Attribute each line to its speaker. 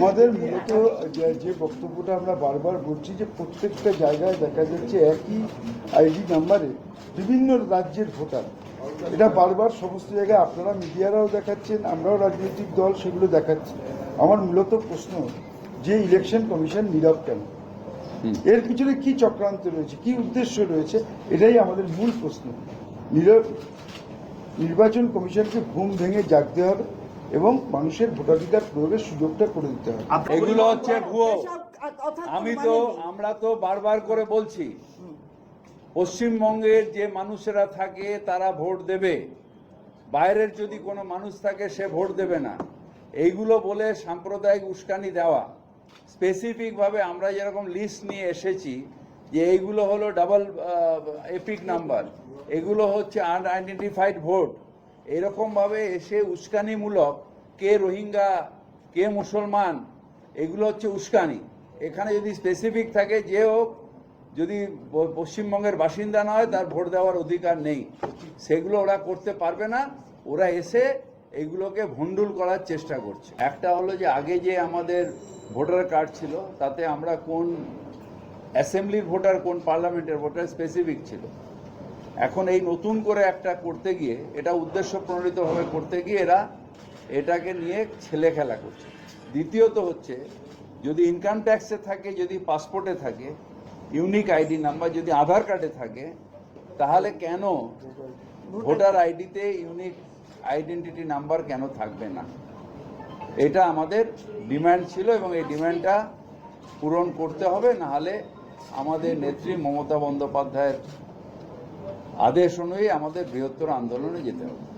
Speaker 1: আমাদের মূলত যে- বক্তব্যটা আমরা বারবার বলছি যে প্রত্যেকটা জায়গায় দেখা যাচ্ছে একই আইডি নাম্বারে বিভিন্ন রাজ্যের ভোটার। এটা বারবার সমস্ত জায়গায় আপনারা মিডিয়ারাও দেখাচ্ছেন আমরাও রাজনৈতিক দল সেগুলো দেখাচ্ছি। আমার মূলত প্রশ্ন যে ইলেকশন কমিশন নীরব কেন? এর পিছনে কি চক্রান্ত রয়েছে কি উদ্দেশ্য রয়েছে এটাই আমাদের মূল প্রশ্ন। নীরব নির্বাচন কমিশনকে ঘুম ভেঙে জাগতে হবে। এবং মানুষের ভোটাধিকার প্রয়োগের সুযোগটা করে দিতে হবে।
Speaker 2: এগুলো হচ্ছে ভুয়ো। আমি
Speaker 3: মানে
Speaker 2: তো আমরা তো বারবার করে বলছি পশ্চিমবঙ্গের যে মানুষেরা থাকে তারা ভোট দেবে। বাইরের যদি কোনো মানুষ থাকে সে ভোট দেবে না। এইগুলো বলে সাম্প্রদায়িক উস্কানি দেওয়া। স্পেসিফিকভাবে আমরা যেরকম লিস্ট নিয়ে এসেছি যে এইগুলো হলো ডাবল এপিক নাম্বার। এগুলো হচ্ছে আনআইডেন্টিফাইড ভোট এরকমভাবে এসে উস্কানিমূলক কে রোহিঙ্গা, কে মুসলমান, এগুলো হচ্ছে উস্কানি। এখানে যদি স্পেসিফিক থাকে, যে হোক, যদি পশ্চিমবঙ্গের বাসিন্দা না হয়, তার ভোট দেওয়ার অধিকার নেই। সেগুলো ওরা করতে পারবে না। ওরা এসে এগুলোকে ভণ্ডুল করার চেষ্টা করছে। একটা হলো যে আগে যে আমাদের ভোটার কার্ড ছিল, তাতে আমরা কোন অ্যাসেম্বলির ভোটার, কোন পার্লামেন্টের ভোটার স্পেসিফিক ছিল। এখন এই নতুন করে একটা করতে গিয়ে, এটা উদ্দেশ্য প্রণোদিতভাবে করতে গিয়ে এরা এটাকে নিয়ে ছেলে খেলা করছে। দ্বিতীয়ত হচ্ছে, যদি ইনকাম ট্যাক্সে থাকে, যদি পাসপোর্টে থাকে ইউনিক আইডি নাম্বার যদি আধার কার্ডে থাকে, তাহলে কেন ভোটার আইডিতে ইউনিক আইডেন্টিটি নাম্বার কেন থাকবে না? এটা আমাদের ডিমান্ড ছিল এবং এই ডিমান্ডটা পূরণ করতে হবে, নাহলে আমাদের নেত্রী মমতা বন্দ্যোপাধ্যায়ের আদেশ অনুযায়ী আমাদের বৃহত্তর আন্দোলনে যেতে হবে।